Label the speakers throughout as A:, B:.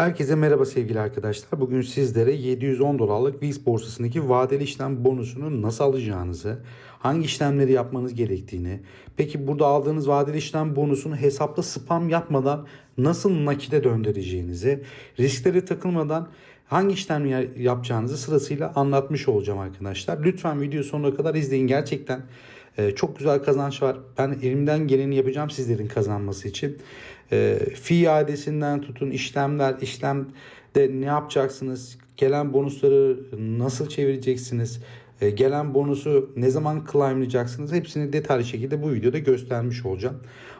A: Herkese merhaba sevgili arkadaşlar. Bugün sizlere 710 dolarlık VIX borsasındaki vadeli işlem bonusunu nasıl alacağınızı, hangi işlemleri yapmanız gerektiğini, peki burada aldığınız vadeli işlem bonusunu hesapta spam yapmadan nasıl nakite döndüreceğinizi, risklere takılmadan hangi işlemleri yapacağınızı sırasıyla anlatmış olacağım arkadaşlar. Lütfen video sonuna kadar izleyin. Gerçekten ee, çok güzel kazanç var. Ben elimden geleni yapacağım sizlerin kazanması için. Ee, fi iadesinden tutun işlemler, işlemde ne yapacaksınız? Gelen bonusları nasıl çevireceksiniz? Ee, gelen bonusu ne zaman claimlayacaksınız? Hepsini detaylı şekilde bu videoda göstermiş olacağım.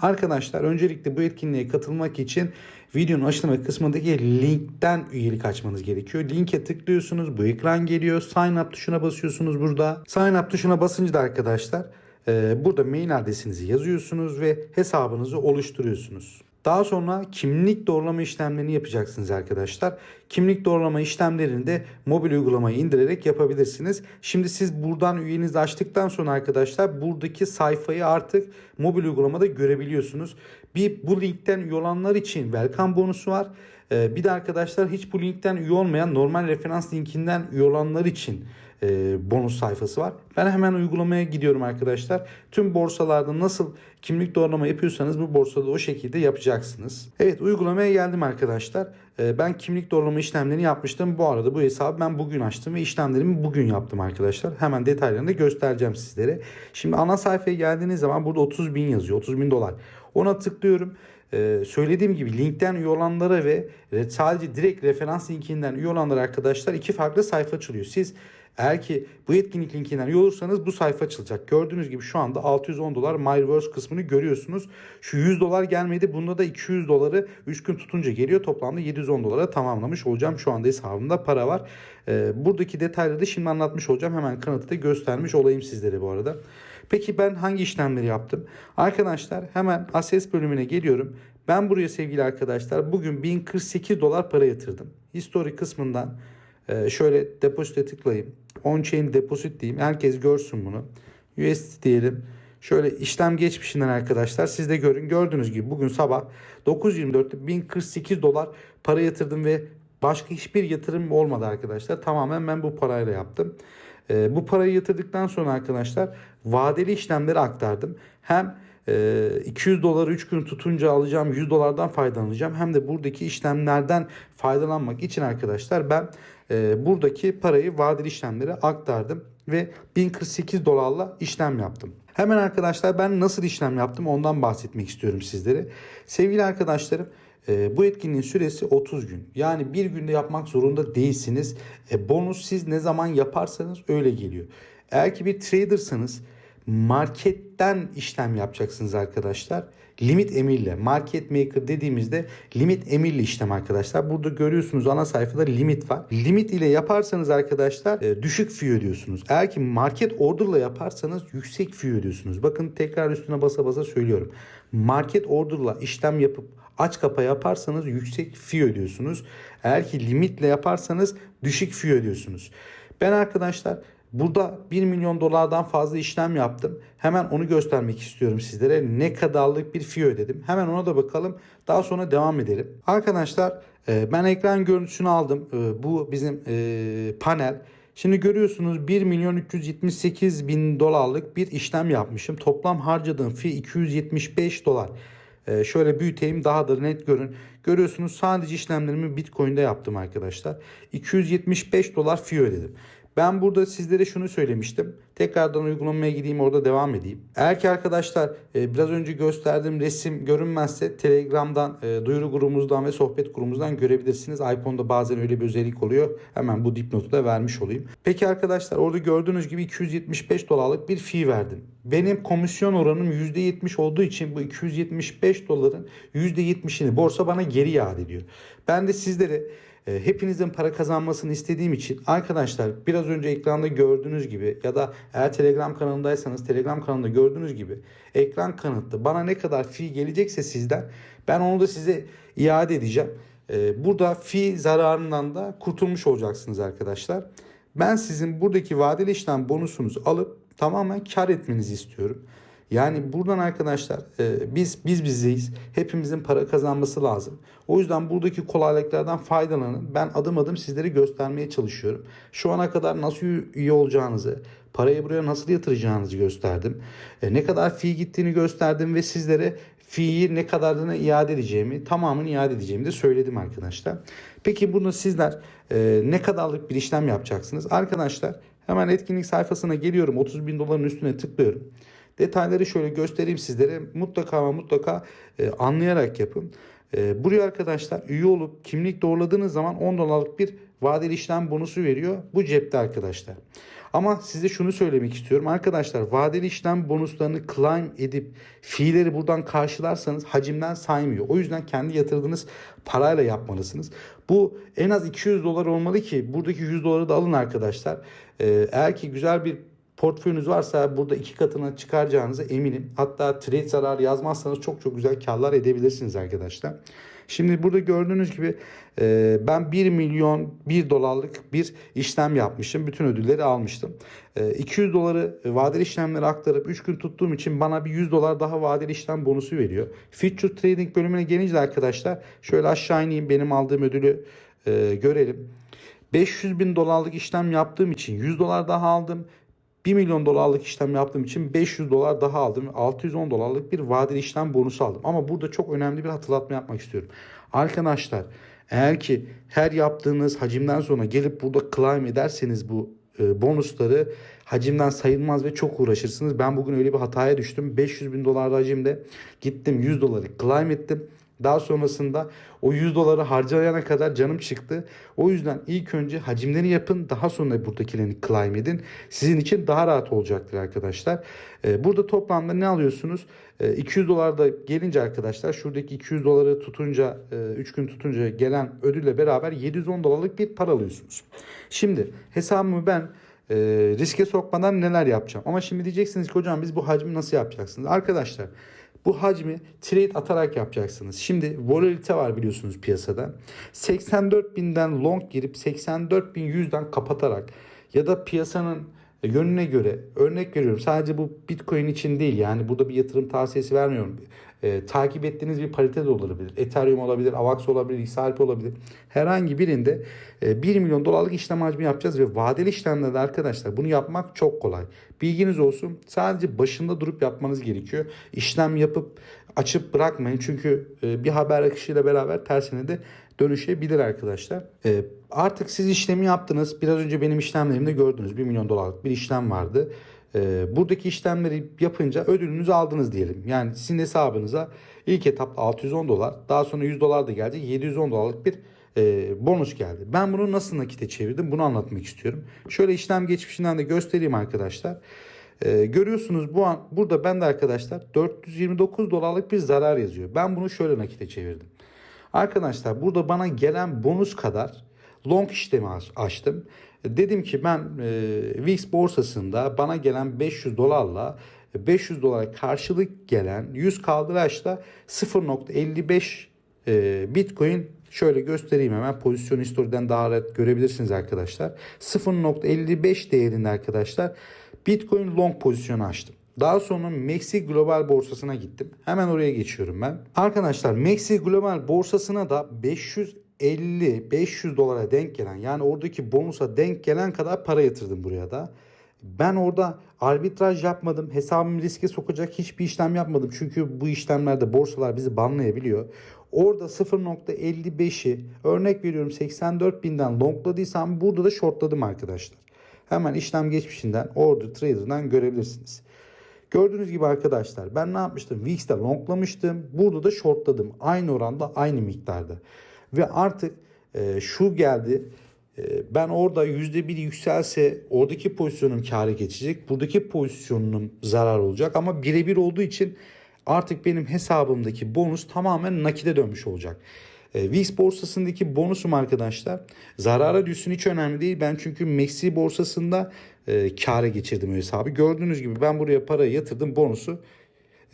A: Arkadaşlar öncelikle bu etkinliğe katılmak için videonun açıklama kısmındaki linkten üyelik açmanız gerekiyor. Linke tıklıyorsunuz. Bu ekran geliyor. Sign up tuşuna basıyorsunuz burada. Sign up tuşuna basınca da arkadaşlar e, burada mail adresinizi yazıyorsunuz ve hesabınızı oluşturuyorsunuz. Daha sonra kimlik doğrulama işlemlerini yapacaksınız arkadaşlar. Kimlik doğrulama işlemlerini de mobil uygulamayı indirerek yapabilirsiniz. Şimdi siz buradan üyenizi açtıktan sonra arkadaşlar buradaki sayfayı artık mobil uygulamada görebiliyorsunuz. Bir bu linkten üye olanlar için welcome bonusu var. Ee, bir de arkadaşlar hiç bu linkten üye olmayan normal referans linkinden üye olanlar için e, bonus sayfası var. Ben hemen uygulamaya gidiyorum arkadaşlar. Tüm borsalarda nasıl kimlik doğrulama yapıyorsanız bu borsada o şekilde yapacaksınız. Evet uygulamaya geldim arkadaşlar. E, ben kimlik doğrulama işlemlerini yapmıştım. Bu arada bu hesabı ben bugün açtım ve işlemlerimi bugün yaptım arkadaşlar. Hemen detaylarını da göstereceğim sizlere. Şimdi ana sayfaya geldiğiniz zaman burada 30 bin yazıyor. 30 bin dolar. Ona tıklıyorum. Ee, söylediğim gibi linkten üye olanlara ve sadece direkt referans linkinden üye olanlara arkadaşlar iki farklı sayfa açılıyor. Siz eğer ki bu etkinlik linkinden üye olursanız bu sayfa açılacak. Gördüğünüz gibi şu anda 610 dolar MyVerse kısmını görüyorsunuz. Şu 100 dolar gelmedi. Bunda da 200 doları 3 gün tutunca geliyor. Toplamda 710 dolara tamamlamış olacağım. Şu anda hesabımda para var. Ee, buradaki detayları da şimdi anlatmış olacağım. Hemen kanıtı da göstermiş olayım sizlere bu arada. Peki ben hangi işlemleri yaptım? Arkadaşlar hemen Access bölümüne geliyorum. Ben buraya sevgili arkadaşlar bugün 1048 dolar para yatırdım. History kısmından e, şöyle depozite tıklayayım. On-chain deposit diyeyim. Herkes görsün bunu. USD diyelim. Şöyle işlem geçmişinden arkadaşlar siz de görün. Gördüğünüz gibi bugün sabah 9.24'te 1048 dolar para yatırdım ve başka hiçbir yatırım olmadı arkadaşlar. Tamamen ben bu parayla yaptım. E, bu parayı yatırdıktan sonra arkadaşlar vadeli işlemleri aktardım. Hem 200 doları 3 gün tutunca alacağım 100 dolardan faydalanacağım. Hem de buradaki işlemlerden faydalanmak için arkadaşlar ben e, buradaki parayı vadeli işlemlere aktardım ve 1048 dolarla işlem yaptım. Hemen arkadaşlar ben nasıl işlem yaptım ondan bahsetmek istiyorum sizlere. Sevgili arkadaşlarım e, bu etkinliğin süresi 30 gün. Yani bir günde yapmak zorunda değilsiniz. E, bonus siz ne zaman yaparsanız öyle geliyor. Eğer ki bir tradersanız marketten işlem yapacaksınız arkadaşlar. Limit emirle market maker dediğimizde limit emirli işlem arkadaşlar. Burada görüyorsunuz ana sayfada limit var. Limit ile yaparsanız arkadaşlar e, düşük fee ödüyorsunuz. Eğer ki market order'la yaparsanız yüksek fee ödüyorsunuz. Bakın tekrar üstüne basa basa söylüyorum. Market order'la işlem yapıp aç kapa yaparsanız yüksek fee ödüyorsunuz. Eğer ki limitle yaparsanız düşük fee ödüyorsunuz. Ben arkadaşlar Burada 1 milyon dolardan fazla işlem yaptım. Hemen onu göstermek istiyorum sizlere. Ne kadarlık bir fee ödedim. Hemen ona da bakalım. Daha sonra devam edelim. Arkadaşlar e, ben ekran görüntüsünü aldım. E, bu bizim e, panel. Şimdi görüyorsunuz 1 milyon 378 bin dolarlık bir işlem yapmışım. Toplam harcadığım fee 275 dolar. şöyle büyüteyim daha da net görün. Görüyorsunuz sadece işlemlerimi Bitcoin'de yaptım arkadaşlar. 275 dolar fee ödedim. Ben burada sizlere şunu söylemiştim. Tekrardan uygulamaya gideyim orada devam edeyim. Eğer ki arkadaşlar e, biraz önce gösterdiğim resim görünmezse Telegram'dan, e, duyuru grubumuzdan ve sohbet grubumuzdan görebilirsiniz. iPhone'da bazen öyle bir özellik oluyor. Hemen bu dipnotu da vermiş olayım. Peki arkadaşlar orada gördüğünüz gibi 275 dolarlık bir fee verdim. Benim komisyon oranım %70 olduğu için bu 275 doların %70'ini borsa bana geri iade ediyor. Ben de sizlere hepinizin para kazanmasını istediğim için arkadaşlar biraz önce ekranda gördüğünüz gibi ya da eğer Telegram kanalındaysanız Telegram kanalında gördüğünüz gibi ekran kanıtlı bana ne kadar fee gelecekse sizden ben onu da size iade edeceğim. E, burada fee zararından da kurtulmuş olacaksınız arkadaşlar. Ben sizin buradaki vadeli işlem bonusunuzu alıp tamamen kar etmenizi istiyorum. Yani buradan arkadaşlar e, biz biz bizdeyiz. Hepimizin para kazanması lazım. O yüzden buradaki kolaylıklardan faydalanın. Ben adım adım sizlere göstermeye çalışıyorum. Şu ana kadar nasıl üye olacağınızı, parayı buraya nasıl yatıracağınızı gösterdim. E, ne kadar fi gittiğini gösterdim ve sizlere fiyi ne kadarını iade edeceğimi, tamamını iade edeceğimi de söyledim arkadaşlar. Peki bunu sizler e, ne kadarlık bir işlem yapacaksınız? Arkadaşlar hemen etkinlik sayfasına geliyorum. 30 bin doların üstüne tıklıyorum. Detayları şöyle göstereyim sizlere. Mutlaka ama mutlaka e, anlayarak yapın. E, buraya arkadaşlar üye olup kimlik doğruladığınız zaman 10 dolarlık bir vadeli işlem bonusu veriyor. Bu cepte arkadaşlar. Ama size şunu söylemek istiyorum. Arkadaşlar vadeli işlem bonuslarını claim edip fiilleri buradan karşılarsanız hacimden saymıyor. O yüzden kendi yatırdığınız parayla yapmalısınız. Bu en az 200 dolar olmalı ki buradaki 100 doları da alın arkadaşlar. Ee, eğer ki güzel bir portföyünüz varsa burada iki katına çıkaracağınıza eminim. Hatta trade zararı yazmazsanız çok çok güzel karlar edebilirsiniz arkadaşlar. Şimdi burada gördüğünüz gibi e, ben 1 milyon 1 dolarlık bir işlem yapmışım. Bütün ödülleri almıştım. E, 200 doları vadeli işlemlere aktarıp 3 gün tuttuğum için bana bir 100 dolar daha vadeli işlem bonusu veriyor. Future Trading bölümüne gelince arkadaşlar şöyle aşağı ineyim benim aldığım ödülü e, görelim. 500 bin dolarlık işlem yaptığım için 100 dolar daha aldım. 1 milyon dolarlık işlem yaptığım için 500 dolar daha aldım. 610 dolarlık bir vadeli işlem bonusu aldım. Ama burada çok önemli bir hatırlatma yapmak istiyorum. Arkadaşlar eğer ki her yaptığınız hacimden sonra gelip burada claim ederseniz bu e, bonusları hacimden sayılmaz ve çok uğraşırsınız. Ben bugün öyle bir hataya düştüm. 500 bin dolar hacimde gittim 100 doları claim ettim. Daha sonrasında o 100 doları harcayana kadar canım çıktı. O yüzden ilk önce hacimleri yapın. Daha sonra buradakilerini claim edin. Sizin için daha rahat olacaktır arkadaşlar. Ee, burada toplamda ne alıyorsunuz? Ee, 200 dolar da gelince arkadaşlar şuradaki 200 doları tutunca 3 gün tutunca gelen ödülle beraber 710 dolarlık bir para alıyorsunuz. Şimdi hesabımı ben e, riske sokmadan neler yapacağım? Ama şimdi diyeceksiniz ki hocam biz bu hacmi nasıl yapacaksınız? Arkadaşlar bu hacmi trade atarak yapacaksınız. Şimdi volatilite var biliyorsunuz piyasada. 84 binden long girip 84 bin yüzden kapatarak ya da piyasanın yönüne göre örnek veriyorum sadece bu bitcoin için değil yani burada bir yatırım tavsiyesi vermiyorum. Ee, takip ettiğiniz bir parite de olabilir. Ethereum olabilir, AVAX olabilir, XRP olabilir. Herhangi birinde e, 1 milyon dolarlık işlem hacmi yapacağız ve vadeli işlemlerde arkadaşlar bunu yapmak çok kolay. Bilginiz olsun. Sadece başında durup yapmanız gerekiyor. İşlem yapıp açıp bırakmayın. Çünkü e, bir haber akışıyla beraber tersine de dönüşebilir arkadaşlar. E, artık siz işlemi yaptınız. Biraz önce benim işlemlerimde gördünüz. 1 milyon dolarlık bir işlem vardı. E, buradaki işlemleri yapınca ödülünüzü aldınız diyelim. Yani sizin hesabınıza ilk etapta 610 dolar daha sonra 100 dolar da geldi. 710 dolarlık bir e, bonus geldi. Ben bunu nasıl nakite çevirdim bunu anlatmak istiyorum. Şöyle işlem geçmişinden de göstereyim arkadaşlar. Ee, görüyorsunuz bu an burada ben de arkadaşlar 429 dolarlık bir zarar yazıyor. Ben bunu şöyle nakite çevirdim. Arkadaşlar burada bana gelen bonus kadar long işlemi açtım. Dedim ki ben e, VIX borsasında bana gelen 500 dolarla 500 dolara karşılık gelen 100 kaldıraçla 0.55 e, Bitcoin şöyle göstereyim hemen pozisyon historiden daha rahat görebilirsiniz arkadaşlar. 0.55 değerinde arkadaşlar Bitcoin long pozisyonu açtım. Daha sonra Maxi Global borsasına gittim. Hemen oraya geçiyorum ben. Arkadaşlar Maxi Global borsasına da 550 500 dolara denk gelen yani oradaki bonusa denk gelen kadar para yatırdım buraya da. Ben orada arbitraj yapmadım. Hesabımı riske sokacak hiçbir işlem yapmadım. Çünkü bu işlemlerde borsalar bizi banlayabiliyor. Orada 0.55'i örnek veriyorum 84 binden longladıysam burada da shortladım arkadaşlar. Hemen işlem geçmişinden order trader'dan görebilirsiniz. Gördüğünüz gibi arkadaşlar ben ne yapmıştım? VIX'te longlamıştım. Burada da shortladım. Aynı oranda aynı miktarda. Ve artık e, şu geldi. E, ben orada %1 yükselse oradaki pozisyonum kâra geçecek. Buradaki pozisyonum zarar olacak. Ama birebir olduğu için artık benim hesabımdaki bonus tamamen nakide dönmüş olacak. E, VIX borsasındaki bonusum arkadaşlar zarara düşsün hiç önemli değil. Ben çünkü Maxi borsasında e, kâra geçirdim o hesabı. Gördüğünüz gibi ben buraya parayı yatırdım bonusu.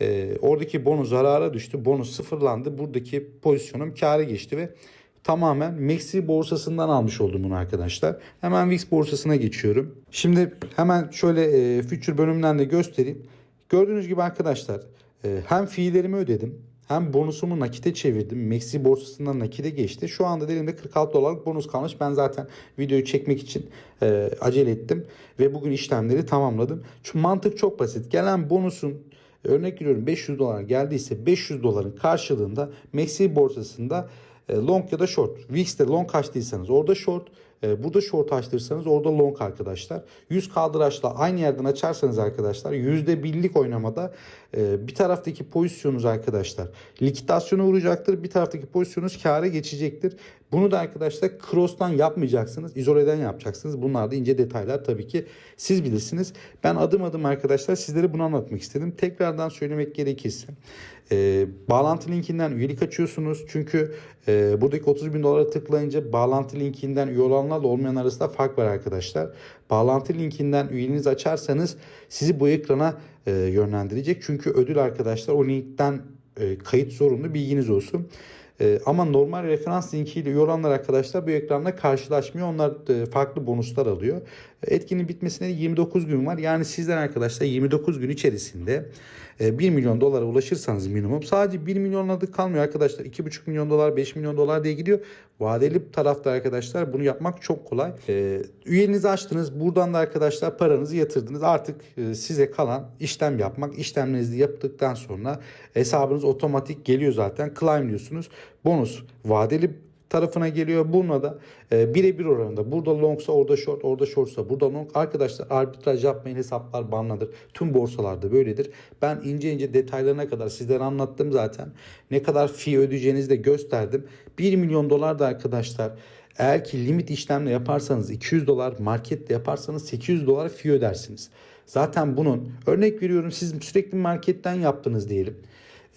A: E, oradaki bonus zarara düştü. Bonus sıfırlandı. Buradaki pozisyonum kâra geçti ve tamamen Maxi borsasından almış oldum bunu arkadaşlar. Hemen VIX borsasına geçiyorum. Şimdi hemen şöyle e, future bölümünden de göstereyim. Gördüğünüz gibi arkadaşlar e, hem fiillerimi ödedim hem bonusumu nakite çevirdim. Maxi borsasından nakite geçti. Şu anda elimde 46 dolarlık bonus kalmış. Ben zaten videoyu çekmek için e, acele ettim. Ve bugün işlemleri tamamladım. Çünkü mantık çok basit. Gelen bonusun örnek veriyorum 500 dolar geldiyse 500 doların karşılığında Maxi borsasında e, long ya da short. VIX'te long açtıysanız orada short. e, Burada short açtırsanız orada long arkadaşlar. 100 kaldıraçla aynı yerden açarsanız arkadaşlar %1'lik oynamada bir taraftaki pozisyonunuz arkadaşlar likidasyona uğrayacaktır. Bir taraftaki pozisyonunuz kâra geçecektir. Bunu da arkadaşlar cross'tan yapmayacaksınız. izoleden yapacaksınız. Bunlar da ince detaylar tabii ki siz bilirsiniz. Ben adım adım arkadaşlar sizlere bunu anlatmak istedim. Tekrardan söylemek gerekirse e, bağlantı linkinden üyelik açıyorsunuz. Çünkü e, buradaki 30 bin dolara tıklayınca bağlantı linkinden üye olanlarla olmayan arasında fark var arkadaşlar. Bağlantı linkinden üyeliğinizi açarsanız sizi bu ekrana yönlendirecek. Çünkü ödül arkadaşlar o linkten e, kayıt zorunlu bilginiz olsun. E, ama normal referans linkiyle üye arkadaşlar bu ekranla karşılaşmıyor. Onlar e, farklı bonuslar alıyor. E, Etkinin bitmesine de 29 gün var. Yani sizler arkadaşlar 29 gün içerisinde e, 1 milyon dolara ulaşırsanız minimum sadece 1 milyonla da kalmıyor arkadaşlar. 2,5 milyon dolar 5 milyon dolar diye gidiyor. Vadeli tarafta arkadaşlar bunu yapmak çok kolay. E, üyenizi açtınız. Buradan da arkadaşlar paranızı yatırdınız. Artık e, size kalan işlem yapmak. İşlemlerinizi yaptıktan sonra hesabınız otomatik geliyor zaten. Claim diyorsunuz. Bonus vadeli tarafına geliyor. Bununla da e, birebir oranında. Burada longsa orada short, orada shortsa burada long. Arkadaşlar arbitraj yapmayın hesaplar banladır. Tüm borsalarda böyledir. Ben ince ince detaylarına kadar sizlere anlattım zaten. Ne kadar fee ödeyeceğinizi de gösterdim. 1 milyon dolar da arkadaşlar eğer ki limit işlemle yaparsanız 200 dolar, markette yaparsanız 800 dolar fee ödersiniz. Zaten bunun örnek veriyorum siz sürekli marketten yaptınız diyelim.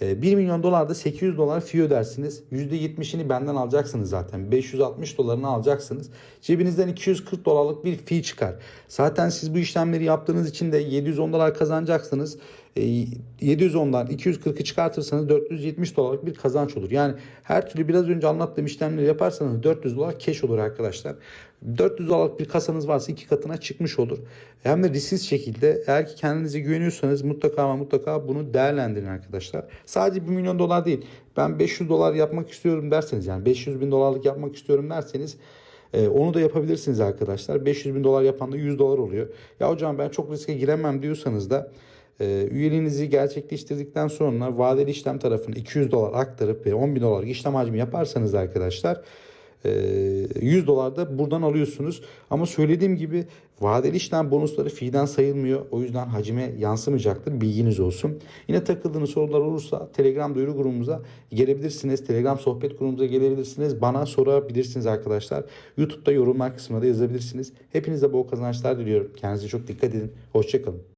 A: 1 milyon dolarda 800 dolar fee ödersiniz. %70'ini benden alacaksınız zaten. 560 dolarını alacaksınız. Cebinizden 240 dolarlık bir fee çıkar. Zaten siz bu işlemleri yaptığınız için de 710 dolar kazanacaksınız. 710'dan 240'ı çıkartırsanız 470 dolarlık bir kazanç olur. Yani her türlü biraz önce anlattığım işlemleri yaparsanız 400 dolar cash olur arkadaşlar. 400 dolarlık bir kasanız varsa iki katına çıkmış olur. Hem de risksiz şekilde eğer ki kendinize güveniyorsanız mutlaka ama mutlaka bunu değerlendirin arkadaşlar. Sadece 1 milyon dolar değil. Ben 500 dolar yapmak istiyorum derseniz yani 500 bin dolarlık yapmak istiyorum derseniz e, onu da yapabilirsiniz arkadaşlar. 500 bin dolar yapan da 100 dolar oluyor. Ya hocam ben çok riske giremem diyorsanız da e, üyeliğinizi gerçekleştirdikten sonra vadeli işlem tarafına 200 dolar aktarıp ve 10 bin dolarlık işlem hacmi yaparsanız arkadaşlar 100 dolar da buradan alıyorsunuz. Ama söylediğim gibi vadeli işlem bonusları fiilden sayılmıyor. O yüzden hacime yansımayacaktır. Bilginiz olsun. Yine takıldığınız sorular olursa Telegram duyuru grubumuza gelebilirsiniz. Telegram sohbet grubumuza gelebilirsiniz. Bana sorabilirsiniz arkadaşlar. YouTube'da yorumlar kısmına da yazabilirsiniz. Hepinize bol kazançlar diliyorum. Kendinize çok dikkat edin. Hoşçakalın.